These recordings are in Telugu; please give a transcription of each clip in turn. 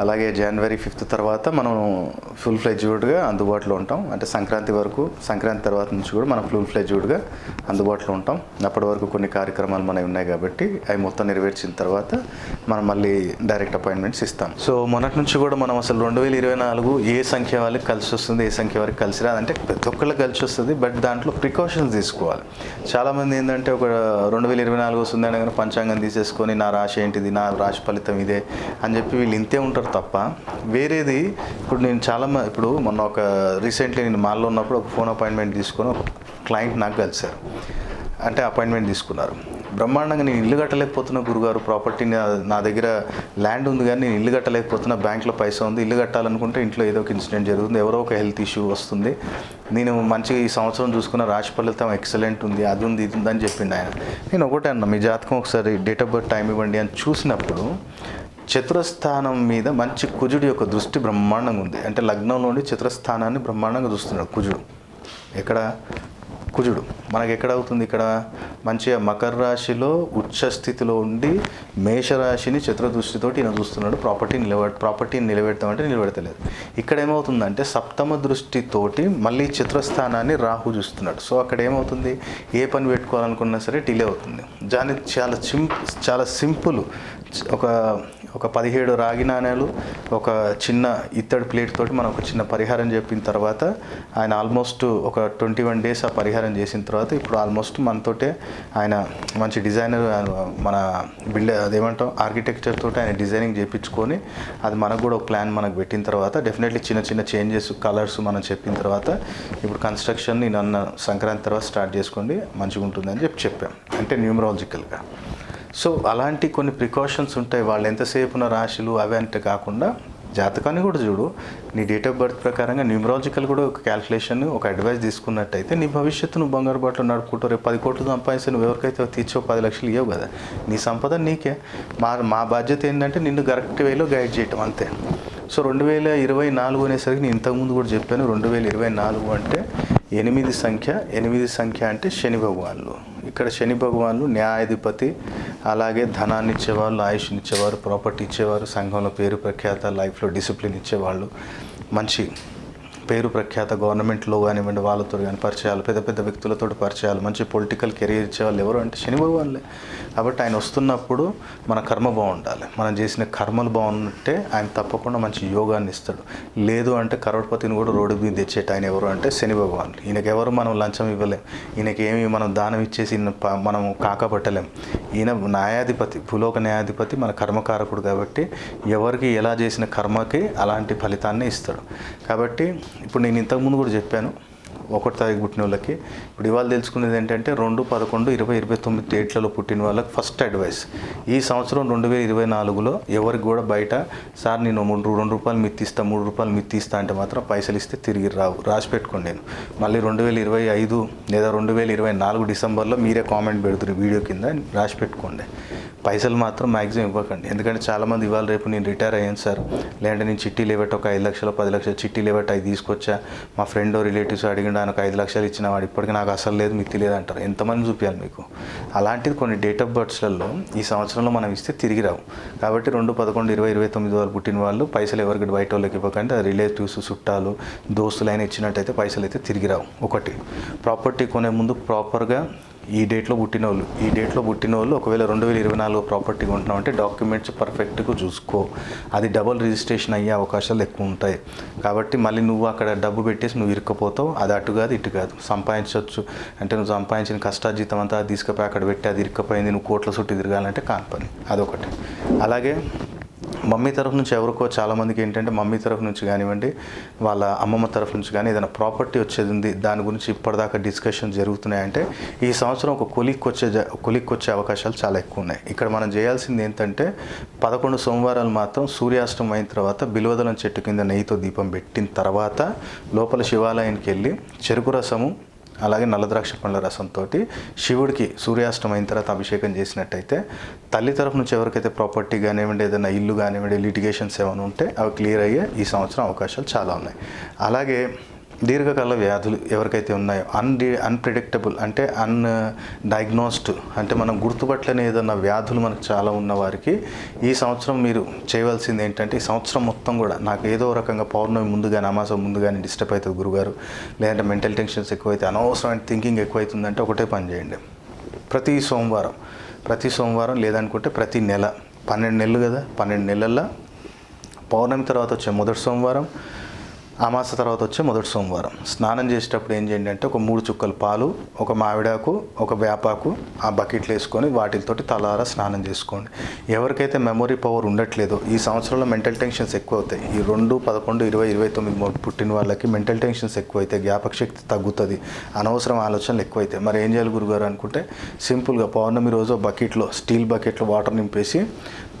అలాగే జనవరి ఫిఫ్త్ తర్వాత మనం ఫుల్ ఫ్లెజ్డ్గా అందుబాటులో ఉంటాం. అంటే సంక్రాంతి వరకు సంక్రాంతి తర్వాత నుంచి కూడా మనం ఫుల్ ఫ్లెజ్డ్గా అందుబాటులో ఉంటాం. అప్పటి వరకు కొన్ని కార్యక్రమాలు మనవి ఉన్నాయి కాబట్టి అవి మొత్తం నెరవేర్చిన తర్వాత మనం మళ్ళీ డైరెక్ట్ అపాయింట్మెంట్స్ ఇస్తాం. సో మొన్నటి నుంచి కూడా మనం అసలు రెండు వేల ఇరవై నాలుగు ఏ సంఖ్య వాళ్ళకి కలిసి వస్తుంది ఏ సంఖ్య వారికి కలిసి రాదు. అంటే ప్రతి ఒక్కళ్ళకి కలిసి వస్తుంది బట్ దాంట్లో ప్రికాషన్స్ తీసుకోవాలి. చాలామంది ఏంటంటే ఒక రెండు వేల ఇరవై నాలుగు వస్తుంది అనగానే పంచాంగం తీసేసుకొని నా రాశి ఏంటిది నా రాశి ఫలితం ఇదే అని చెప్పి వీళ్ళు ఇంతే ఉంటారు. తప్ప వేరేది ఇప్పుడు నేను చాలా ఇప్పుడు మొన్న ఒక రీసెంట్లీ నేను మాల్లో ఉన్నప్పుడు ఒక ఫోన్ అపాయింట్మెంట్ తీసుకొని ఒక క్లయింట్ నాకు కలిశారు. అంటే అపాయింట్మెంట్ తీసుకున్నారు. బ్రహ్మాండంగా నేను ఇల్లు కట్టలేకపోతున్నా గురుగారు ప్రాపర్టీ నా- నా దగ్గర ల్యాండ్ ఉంది కానీ నేను ఇల్లు కట్టలేకపోతున్నా బ్యాంక్లో పైసా ఉంది ఇల్లు కట్టాలనుకుంటే ఇంట్లో ఏదో ఒక ఇన్సిడెంట్ జరుగుతుంది ఎవరో ఒక హెల్త్ ఇష్యూ వస్తుంది. నేను మంచిగా ఈ సంవత్సరం చూసుకున్న రాశి ఫలితం ఎక్సలెంట్ ఉంది అది ఉంది ఇది ఉంది అని చెప్పిండు ఆయన. నేను ఒకటే అన్న మీ జాతకం ఒకసారి డేట్ ఆఫ్ బర్త్ టైం ఇవ్వండి అని చూసినప్పుడు చతురస్థానం మీద మంచి కుజుడి యొక్క దృష్టి బ్రహ్మాండంగా ఉంది. అంటే లగ్నంలోని చతురస్థానాన్ని బ్రహ్మాండంగా చూస్తున్నాడు కుజుడు. ఎక్కడ? కుజుడు. మనకి ఎక్కడ అవుతుంది ఇక్కడ? మంచిగా మకర రాశిలో ఉచ్చ స్థితిలో ఉండి మేషరాశిని చతురదృష్టితోటి ఈయన చూస్తున్నాడు. ప్రాపర్టీ నిలబె ప్రాపర్టీని నిలబెడతామంటే నిలబెడతలేదు. ఇక్కడ ఏమవుతుందంటే సప్తమ దృష్టితోటి మళ్ళీ చతురస్థానాన్ని రాహు చూస్తున్నాడు. సో అక్కడ ఏమవుతుంది? ఏ పని పెట్టుకోవాలనుకున్నా సరే డిలే అవుతుంది. దాని చాలా సింప్ చాలా సింపుల్. ఒక ఒక పదిహేడు రాగి నాణేలు ఒక చిన్న ఇత్తడి ప్లేట్ తోటి మనం ఒక చిన్న పరిహారం చెప్పిన తర్వాత ఆయన ఆల్మోస్ట్ ఒక ట్వంటీ వన్ డేస్ ఆ పరిహారం చేసిన తర్వాత ఇప్పుడు ఆల్మోస్ట్ మనతోటే ఆయన మంచి డిజైనర్ మన బిల్డర్ అదేమంటాం ఆర్కిటెక్చర్ తోటి ఆయన డిజైనింగ్ చేయించుకొని అది మనకు కూడా ఒక ప్లాన్ మనకు పెట్టిన తర్వాత డెఫినెట్లీ చిన్న చిన్న చేంజెస్ కలర్స్ మనం చెప్పిన తర్వాత ఇప్పుడు కన్స్ట్రక్షన్ నేను అన్న సంక్రాంతి తర్వాత స్టార్ట్ చేసుకోండి మంచిగా ఉంటుందని చెప్పి చెప్పాం. అంటే న్యూమరాలజికల్గా సో అలాంటి కొన్ని ప్రికాషన్స్ ఉంటాయి. వాళ్ళు ఎంతసేపు ఉన్న రాశులు అవి అంటే కాకుండా జాతకాన్ని కూడా చూడు. నీ డేట్ ఆఫ్ బర్త్ ప్రకారంగా న్యూమరాలజికల్ కూడా ఒక క్యాల్కులేషన్ ఒక అడ్వైస్ తీసుకున్నట్టయితే నీ భవిష్యత్తు నువ్వు బంగారు బాటలు నడుపుకుంటూ రేపు పది కోట్లు సంపాదిస్తే నువ్వు ఎవరికైతే తీర్చో పది లక్షలు ఇవ్వవు కదా. నీ సంపద నీకే. మా మా బాధ్యత ఏంటంటే నిన్ను కరెక్ట్ వేలో గైడ్ చేయటం అంతే. సో రెండు వేల ఇరవై నాలుగు అనేసరికి నేను ఇంతకుముందు కూడా చెప్పాను రెండు వేల ఇరవై నాలుగు అంటే ఎనిమిది సంఖ్య ఎనిమిది సంఖ్య అంటే శని భగవాన్లు. ఇక్కడ శని భగవాన్లు న్యాయాధిపతి అలాగే ధనాన్ని ఇచ్చేవాళ్ళు ఆయుష్ని ఇచ్చేవారు ప్రాపర్టీ ఇచ్చేవారు సంఘంలో పేరు ప్రఖ్యాత లైఫ్లో డిసిప్లిన్ ఇచ్చేవాళ్ళు. మంచి పేరు ప్రఖ్యాత గవర్నమెంట్లో కానివ్వండి వాళ్ళతో కానీ పరిచయాలు పెద్ద పెద్ద వ్యక్తులతో పరిచయాలు మంచి పొలిటికల్ కెరీర్ ఇచ్చేవాళ్ళు ఎవరు అంటే శని భగవాన్లే కాబట్టి ఆయన వస్తున్నప్పుడు మన కర్మ బాగుండాలి. మనం చేసిన కర్మలు బాగుంటే ఆయన తప్పకుండా మంచి యోగాన్ని ఇస్తాడు. లేదు అంటే కరోడ్పతిని కూడా రోడ్డు మీద తెచ్చేట ఆయన ఎవరు అంటే శని భగవాన్లు ఈయనకి ఎవరు మనం లంచం ఇవ్వలేం. ఈయనకి ఏమి మనం దానం ఇచ్చేసి మనం కాకపట్టలేం. ఈయన న్యాయాధిపతి భూలోక న్యాయాధిపతి మన కర్మకారకుడు కాబట్టి ఎవరికి ఎలా చేసిన కర్మకి అలాంటి ఫలితాన్ని ఇస్తాడు. కాబట్టి ఇప్పుడు నేను ఇంతకుముందు కూడా చెప్పాను ఒకటి తారీఖు పుట్టిన వాళ్ళకి. ఇప్పుడు ఇవాళ తెలుసుకునేది ఏంటంటే రెండు పదకొండు ఇరవై ఇరవై తొమ్మిది డేట్లలో పుట్టిన వాళ్ళకి ఫస్ట్ అడ్వైస్. ఈ సంవత్సరం రెండు వేల ఇరవై నాలుగులో ఎవరికి కూడా బయట సార్ నేను మూడు రెండు రూపాయలు మిత్తి ఇస్తా మూడు రూపాయలు మిత్తి ఇస్తా అంటే మాత్రం పైసలు ఇస్తే తిరిగి రావు రాసి పెట్టుకోండి నేను. మళ్ళీ రెండు వేల ఇరవై ఐదు లేదా రెండు వేల ఇరవై నాలుగు డిసెంబర్లో మీరే కామెంట్ పెడుతున్నారు వీడియో కింద రాసి పెట్టుకోండి. పైసలు మాత్రం మ్యాక్సిమం ఇవ్వకండి. ఎందుకంటే చాలామంది ఇవాళ రేపు నేను రిటైర్ అయ్యాను సార్. లేదంటే నేను చిట్టి లేవట్ ఒక ఐదు లక్షలు పది లక్షలు చిట్టి లేవట్ అవి తీసుకొచ్చా. మా ఫ్రెండ్ రిలేటివ్స్ అడిగిన ఆయన ఒక ఐదు లక్షలు ఇచ్చిన వాడు ఇప్పటికీ నాకు అసలు లేదు మిత్తి లేదు అంటారు. ఎంతమంది చూపించాలి మీకు? అలాంటిది కొన్ని డేట్ ఆఫ్ బర్త్స్లలో ఈ సంవత్సరంలో మనం ఇస్తే తిరిగి రావు. కాబట్టి రెండు పదకొండు ఇరవై ఇరవై తొమ్మిది వాళ్ళు పుట్టిన వాళ్ళు పైసలు ఎవరికి బయట వాళ్ళకి ఇవ్వకండి. రిలేటివ్స్ చుట్టాలు దోస్తులైనా ఇచ్చినట్టయితే పైసలు అయితే తిరిగి రావు. ఒకటి ప్రాపర్టీ కొనే ముందు ప్రాపర్గా ఈ డేట్లో పుట్టిన వాళ్ళు ఈ డేట్లో పుట్టిన వాళ్ళు ఒకవేళ రెండు వేల ఇరవై నాలుగు ప్రాపర్టీ కొంటున్నాం అంటే డాక్యుమెంట్స్ పర్ఫెక్ట్గా చూసుకో. అది డబుల్ రిజిస్ట్రేషన్ అయ్యే అవకాశాలు ఎక్కువ ఉంటాయి. కాబట్టి మళ్ళీ నువ్వు అక్కడ డబ్బు పెట్టేసి నువ్వు ఇరుక్కపోతావు. అది అటు కాదు ఇటు కాదు. సంపాదించవచ్చు అంటే నువ్వు సంపాదించిన కష్టాజీతం అంతా తీసుకుపోయి అక్కడ పెట్టి అది ఇరుక్కపోయింది. నువ్వు కోట్ల చుట్టూ తిరగాలంటే కాని పని. అదొకటి. అలాగే మమ్మీ తరఫు నుంచి ఎవరికో చాలామందికి ఏంటంటే మమ్మీ తరఫు నుంచి కానివ్వండి వాళ్ళ అమ్మమ్మ తరఫు నుంచి కానీ ఏదైనా ప్రాపర్టీ వచ్చేది ఉంది దాని గురించి ఇప్పటిదాకా డిస్కషన్ జరుగుతున్నాయంటే ఈ సంవత్సరం ఒక కొలిక్ వచ్చే కొలిక్ వచ్చే అవకాశాలు చాలా ఎక్కువ ఉన్నాయి. ఇక్కడ మనం చేయాల్సింది ఏంటంటే పదకొండు సోమవారాలు మాత్రం సూర్యాస్తమం అయిన తర్వాత బిల్వదలం చెట్టు కింద నెయ్యితో దీపం పెట్టిన తర్వాత లోపల శివాలయానికి వెళ్ళి చెరుకు రసము అలాగే నల్లద్రాక్ష పండ్ల రసంతో శివుడికి సూర్యాస్తమం అయిన తర్వాత అభిషేకం చేసినట్టయితే తల్లి తరఫు నుంచి ఎవరికైతే ప్రాపర్టీ కానివ్వండి ఏదైనా ఇల్లు కానివ్వండి లిటిగేషన్స్ ఏమైనా ఉంటే అవి క్లియర్ అయ్యే ఈ సంవత్సరం అవకాశాలు చాలా ఉన్నాయి. అలాగే దీర్ఘకాల వ్యాధులు ఎవరికైతే ఉన్నాయో అన్డి అన్ప్రిడిక్టబుల్ అంటే అన్ డయాగ్నోస్డ్ అంటే మనం గుర్తుపట్టలేని ఏదన్నా వ్యాధులు మనకు చాలా ఉన్న వారికి ఈ సంవత్సరం మీరు చేయవలసింది ఏంటంటే ఈ సంవత్సరం మొత్తం కూడా నాకు ఏదో రకంగా పౌర్ణమి ముందుగానే అమాసం ముందుగానే డిస్టర్బ్ అవుతుంది గురుగారు. లేదంటే మెంటల్ టెన్షన్స్ ఎక్కువైతే అనవసరమైన థింకింగ్ ఎక్కువైతుందంటే ఒకటే పని చేయండి. ప్రతి సోమవారం ప్రతి సోమవారం లేదనుకుంటే ప్రతి నెల పన్నెండు నెలలు కదా పన్నెండు నెలల్లో పౌర్ణమి తర్వాత వచ్చే మొదటి సోమవారం అమాస తర్వాత వచ్చే మొదటి సోమవారం. స్నానం చేసేటప్పుడు ఏం చేయండి అంటే ఒక మూడు చుక్కల పాలు ఒక మామిడాకు ఒక వేపాకు ఆ బకెట్లు వేసుకొని వాటితోటి తలారా స్నానం చేసుకోండి. ఎవరికైతే మెమొరీ పవర్ ఉండట్లేదో ఈ సంవత్సరంలో మెంటల్ టెన్షన్స్ ఎక్కువ అవుతాయి ఈ రెండు పదకొండు ఇరవై ఇరవై తొమ్మిది పుట్టిన వాళ్ళకి మెంటల్ టెన్షన్స్ ఎక్కువైతే జ్ఞాపక శక్తి తగ్గుతుంది అనవసరం ఆలోచనలు ఎక్కువైతాయి మరి ఏం చేయాలి గురుగారు అనుకుంటే సింపుల్గా పౌర్ణమి రోజు బకెట్లో స్టీల్ బకెట్లో వాటర్ నింపేసి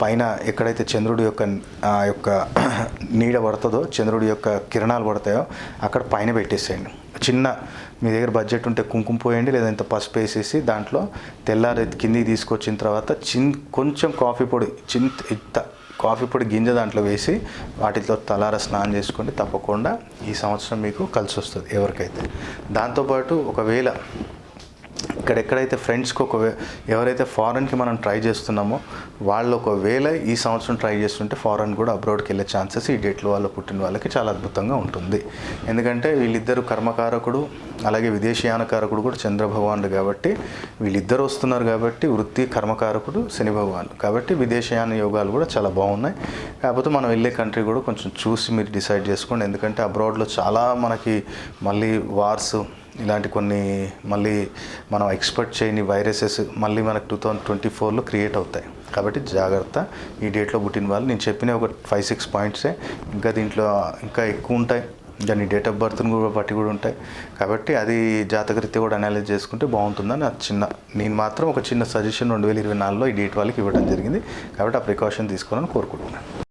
పైన ఎక్కడైతే చంద్రుడి యొక్క ఆ యొక్క నీడ పడుతుందో చంద్రుడి యొక్క కిరణాలు పడతాయో అక్కడ పైన పెట్టేసేయండి. చిన్న మీ దగ్గర బడ్జెట్ ఉంటే కుంకుమ పోయండి లేదా ఇంత పసుపు వేసేసి దాంట్లో తెల్లారి కిందికి తీసుకొచ్చిన తర్వాత చిన్ కొంచెం కాఫీ పొడి చిన్ ఇంత కాఫీ పొడి గింజ దాంట్లో వేసి వాటితో తలార స్నానం చేసుకోండి. తప్పకుండా ఈ సంవత్సరం మీకు కలిసి వస్తుంది ఎవరికైతే. దాంతోపాటు ఒకవేళ ఇక్కడ ఎక్కడైతే ఫ్రెండ్స్కి ఒక ఎవరైతే ఫారెన్కి మనం ట్రై చేస్తున్నామో వాళ్ళు ఒకవేళ ఈ సంవత్సరం ట్రై చేస్తుంటే ఫారెన్ కూడా అబ్రాడ్కి వెళ్ళే ఛాన్సెస్ ఈ డేట్లో వాళ్ళు పుట్టిన వాళ్ళకి చాలా అద్భుతంగా ఉంటుంది. ఎందుకంటే వీళ్ళిద్దరు కర్మకారకుడు అలాగే విదేశీయానకారకుడు కూడా చంద్రభగవానుడు కాబట్టి వీళ్ళిద్దరు వస్తున్నారు కాబట్టి వృత్తి కర్మకారకుడు శని భగవానుడు కాబట్టి విదేశయాన యోగాలు కూడా చాలా బాగున్నాయి. కాకపోతే మనం వెళ్ళే కంట్రీ కూడా కొంచెం చూసి మీరు డిసైడ్ చేసుకోండి. ఎందుకంటే అబ్రాడ్లో చాలా మనకి మళ్ళీ వార్స్ ఇలాంటి కొన్ని మళ్ళీ మనం ఎక్స్పెక్ట్ చేయని వైరసెస్ మళ్ళీ మనకు టూ థౌజండ్ ట్వంటీ ఫోర్లో క్రియేట్ అవుతాయి. కాబట్టి జాగ్రత్త. ఈ డేట్లో పుట్టిన వాళ్ళు నేను చెప్పిన ఒక ఫైవ్ సిక్స్ పాయింట్సే ఇంకా దీంట్లో ఇంకా ఎక్కువ ఉంటాయి. దాని డేట్ ఆఫ్ బర్త్ని కూడా బట్టి కూడా ఉంటాయి. కాబట్టి అది జాతకరీత్యా కూడా అనలైజ్ చేసుకుంటే బాగుంటుందని అది చిన్న నేను మాత్రం ఒక చిన్న సజెషన్ రెండు వేల ఇరవై నాలుగులో ఈ డేట్ వాళ్ళకి ఇవ్వడం జరిగింది. కాబట్టి ఆ ప్రికాషన్ తీసుకోవాలని కోరుకుంటున్నాను.